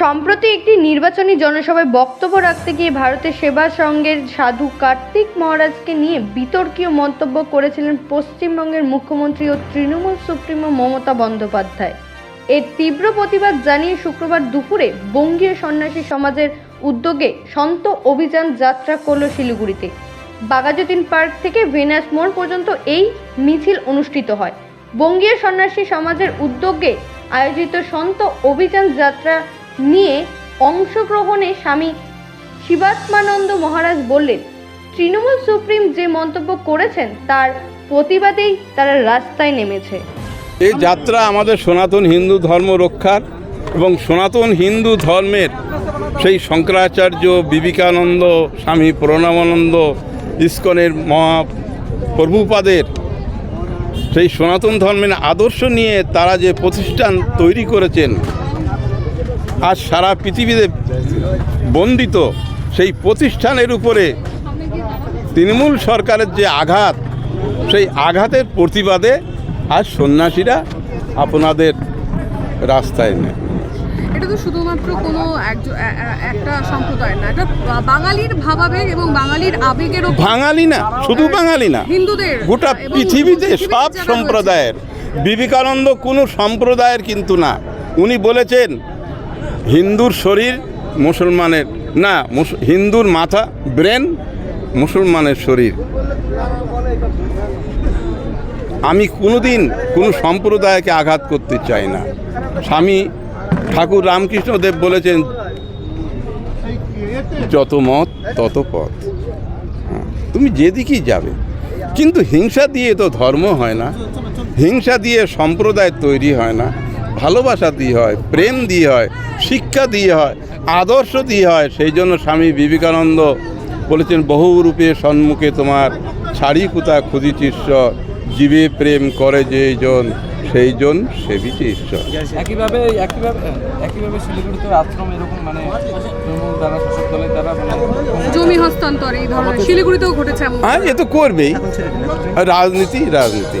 সম্প্রতি একটি নির্বাচনী জনসভায় বক্তব্য রাখতে গিয়ে ভারতের সেবা সংঘের সাধু কার্তিক মহারাজকে নিয়ে বিতর্কীয় মন্তব্য করেছিলেন পশ্চিমবঙ্গের মুখ্যমন্ত্রী ও তৃণমূল সুপ্রিমো মমতা বন্দ্যোপাধ্যায়। এর তীব্র প্রতিবাদ জানিয়ে শুক্রবার দুপুরে বঙ্গীয় সন্ন্যাসী সমাজের উদ্যোগে সন্ত অভিযান যাত্রা করল শিলিগুড়িতে। বাগাজুদ্দিন পার্ক থেকে ভেনাস মোড় পর্যন্ত এই মিছিল অনুষ্ঠিত হয়। বঙ্গীয় সন্ন্যাসী সমাজের উদ্যোগে আয়োজিত সন্ত অভিযান যাত্রা নিয়ে অংশগ্রহণে স্বামী শিবাত্মানন্দ মহারাজ বললেন, তৃণমূল সুপ্রিম যে মন্তব্য করেছেন, তার প্রতিবাদেই তারা রাস্তায় নেমেছে। এই যাত্রা আমাদের সনাতন হিন্দু ধর্ম রক্ষার এবং সনাতন হিন্দু ধর্মের সেই শঙ্করাচার্য বিবেকানন্দ, স্বামী প্রণবানন্দ, ইস্কনের মহা প্রভুপাদের সেই সনাতন ধর্মের আদর্শ নিয়ে তারা যে প্রতিষ্ঠান তৈরি করেছেন আজ সারা পৃথিবীতে বন্দিত সেই প্রতিষ্ঠানের উপরে তৃণমূল সরকারের যে আঘাত সেই আঘাতের প্রতিবাদে আজ সন্ন্যাসীরা আপনাদের রাস্তায় নেয় এটা তো শুধুমাত্র কোনো একটা সম্প্রদায় না এটা বাঙালির ভাবাবেগ এবং বাঙালির আবেগের বাঙালি না শুধু বাঙালি না হিন্দুদের গোটা পৃথিবীতে সব সম্প্রদায়ের বিবেকানন্দ কোনো সম্প্রদায়ের কিন্তু না। উনি বলেছেন হিন্দুর শরীর মুসলমানের না হিন্দুর মাথা ব্রেন মুসলমানের শরীর। আমি কোনোদিন কোনো সম্প্রদায়কে আঘাত করতে চাই না। স্বামী ঠাকুর রামকৃষ্ণদেব বলেছেন যত মত তত পথ। হ্যাঁ, তুমি যেদিকেই যাবে। কিন্তু হিংসা দিয়ে তো ধর্ম হয় না। হিংসা দিয়ে সম্প্রদায় তৈরি হয় না। ভালোবাসা দিয়ে হয় প্রেম দিয়ে হয় শিক্ষা দিয়ে হয় আদর্শ দিয়ে হয় সেই জন্য স্বামী বিবেকানন্দ বলেছেন বহু রূপে সম্মুখে তোমার ছাড়ি কুতা খুঁজিছি ঈশ্বর জীবে প্রেম করে যেই জন সেই জন সেবিছে ঈশ্বর। একইভাবে একইভাবে একইভাবে শিলিগুড়িতে আশ্রম এরকম মানে শাসক দলের মানে জমি হস্তান্তর এই ধরনের। শিলিগুড়িতেও ঘটেছে এমন। হ্যাঁ এ তো করবেই। রাজনীতি রাজনীতি।